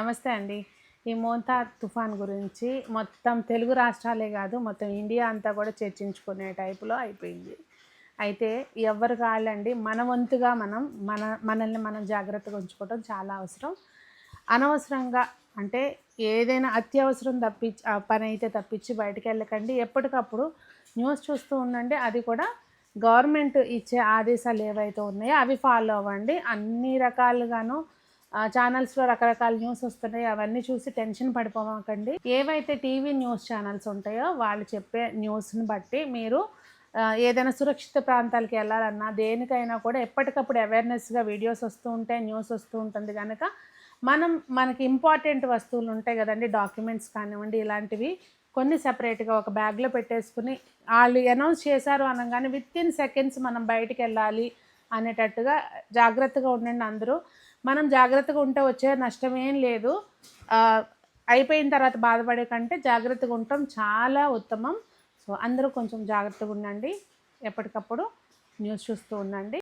నమస్తే అండి. ఈ మోంతా తుఫాన్ గురించి మొత్తం తెలుగు రాష్ట్రాలే కాదు మొత్తం ఇండియా అంతా కూడా చర్చించుకునే టైపులో అయిపోయింది. అయితే ఎవరు కావాలండి? మన వంతుగా మనం మన మనల్ని మనం జాగ్రత్తగా ఉంచుకోవడం చాలా అవసరం. అనవసరంగా అంటే ఏదైనా అత్యవసరం తప్పించి పని అయితే తప్పించి బయటికి వెళ్ళకండి. ఎప్పటికప్పుడు న్యూస్ చూస్తూ ఉండండి. అది కూడా గవర్నమెంట్ ఇచ్చే ఆదేశాలు ఏవైతే ఉన్నాయో అవి ఫాలో అవ్వండి. అన్ని రకాలుగాను ఛానల్స్లో రకరకాల న్యూస్ వస్తున్నాయి. అవన్నీ చూసి టెన్షన్ పడిపోమాకండి. ఏవైతే టీవీ న్యూస్ ఛానల్స్ ఉంటాయో వాళ్ళు చెప్పే న్యూస్ని బట్టి మీరు ఏదైనా సురక్షిత ప్రాంతాలకు వెళ్ళాలన్నా దేనికైనా కూడా ఎప్పటికప్పుడు అవేర్నెస్గా వీడియోస్ వస్తూ ఉంటాయి న్యూస్ వస్తూ ఉంటుంది కనుక మనం మనకి ఇంపార్టెంట్ వస్తువులు ఉంటాయి కదండి డాక్యుమెంట్స్ కానివ్వండి ఇలాంటివి కొన్ని సపరేట్గా ఒక బ్యాగ్లో పెట్టేసుకుని వాళ్ళు అనౌన్స్ చేశారు అనగానే విత్ ఇన్ సెకండ్స్ మనం బయటికి వెళ్ళాలి అనేటట్టుగా జాగ్రత్తగా ఉండండి అందరూ. మనం జాగ్రత్తగా ఉంటే వచ్చే నష్టం ఏం లేదు. అయిపోయిన తర్వాత బాధపడే కంటే జాగ్రత్తగా ఉండటం చాలా ఉత్తమం. సో అందరూ కొంచెం జాగ్రత్తగా ఉండండి. ఎప్పటికప్పుడు న్యూస్ చూస్తూ ఉండండి.